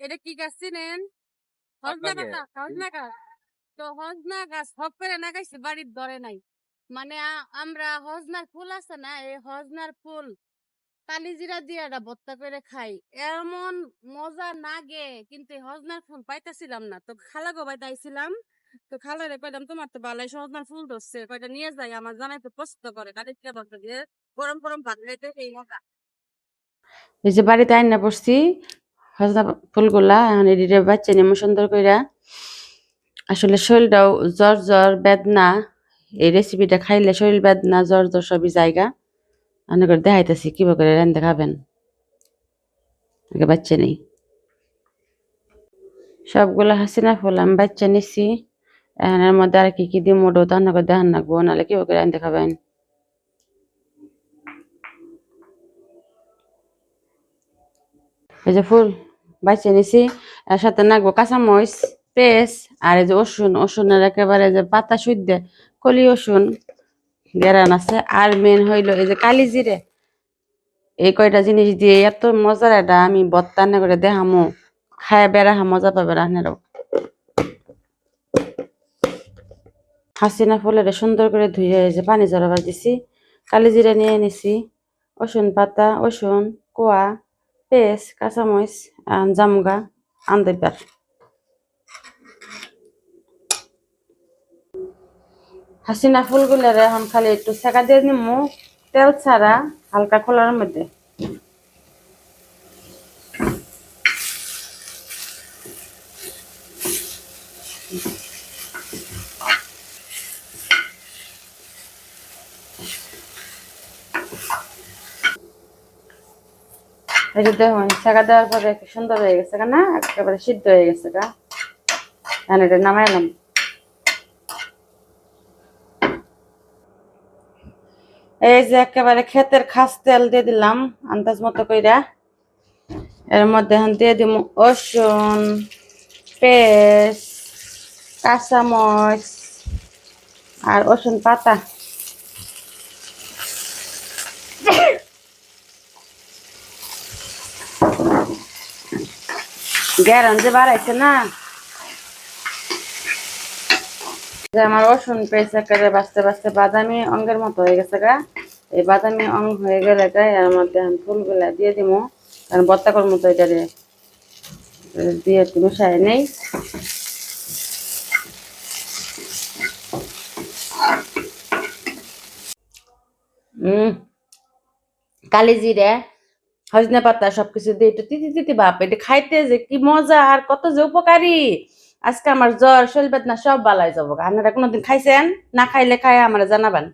এটা কি গাছ চিনেন? হজনা হজনা গাছ তো হজনা গাছ হক করে না গাইছে বাড়ির ধরে নাই। মানে আমরা হজনার ফুল আছে না এই হজনার ফুল কালিজিরা দিয়ে এটা ভর্তা করে খাই। এমন মজা নাগে কিন্তু হজনার ফুল পাইতেছিলাম না। তো খালা গো পাইতেছিলাম তো খালারে কইলাম তোমার তো ভালোই হজনার ফুল ধরছে কয়টা নিয়ে যাই আমার জানাই তো পছন্দ করে কালিজিরা ভর্তা দিয়ে গরম গরম ভাত খাইতে এই মজা। এই যে বাড়িতে আইনা পড়ছি হজনা ফুলগুলা এখন এদিকে বাচ্চা নেমো সুন্দর কইরা আসলে শরীরটাও জ্বর জ্বর, বেদনা, এই রেসিপিটা খাইলে শরীর বেদনা, জ্বর জ্বর সবই জায়গা। অনেক করে দেখাইতেছি কীভাবে করে রান্ধে খাবেন বাচ্চা নেই। সবগুলা হাসিনা ফুল আমি বাচ্চা নিছি। এখন এর মধ্যে আর কি কি দিই মোটো তো অন্য করে দেখান রাখব নাহলে কীভাবে করে রান্ধে খাবেন এই যে ফুল। বাচ্চা নিছি এর সাথে নাগবো কাঁচামরিচ পেস্ট আর এই যে রসুন, রসুনের একেবারে যে পাতা সুদ্ধ কলি রসুন, গেরান আছে। আর মেন হইল এই যে কালি জিরে। এই কয়টা জিনিস দিয়ে এত মজার এটা, আমি বত্তানে করে দেখামো। খায় বেড়া মজা পাবে রান্নারও হাসিনা ফুলের সুন্দর করে ধুয়ে যে পানি জড়াবার দিছি। কালি জিরে নিয়ে নিছি। রসুন পাতা, রসুন, কোয়া পেস্ট কাঁচামরিচ জামগা আন্দাইবার হাসিনা ফুলগুলোর এখন খালি একটু সেকা দিয়ে নিমু তেল ছাড়া হালকা খোলার মধ্যে এই যে দেখুন সেকা দেওয়ার পরে কি সুন্দর হয়ে গেছে না? একেবারে সিদ্ধ হয়ে গেছে গা। এখন এটা নামাই এলাম এই যে একেবারে ক্ষেতের খাস তেল দিয়ে দিলাম, আন্দাজ মতো কইরা। এর মধ্যে এখন দিয়ে দিব রসুন, পেস্ট, কাঁচামরিচ আর রসুন পাতা। গ্যারান যে বাড়াইছে না। আমার রসুন পেস্ট একেবারে বাঁচতে বাঁচতে বাদামি অঙ্গের মতো হয়ে গেছে গা। এই বাদামি অঙ্গ হয়ে গেলে এর মধ্যে আমি ফুলগুলা দিয়ে দিব কারণ বত্তা করার মতো এটা রে দিয়ে একটু মিশাই নেই। হম কালি জিরে হজনে পাতা সবকিছু দিয়ে একটু তিতি তিতি বাপ এটা খাইতে যে কি মজা আর কত যে উপকারী। আজকে আমার জ্বর, শরীর বেদনা সব বালাই যাব আপনারা কোনোদিন খাইছেন? না খাইলে খায় আমরা জানাবেন।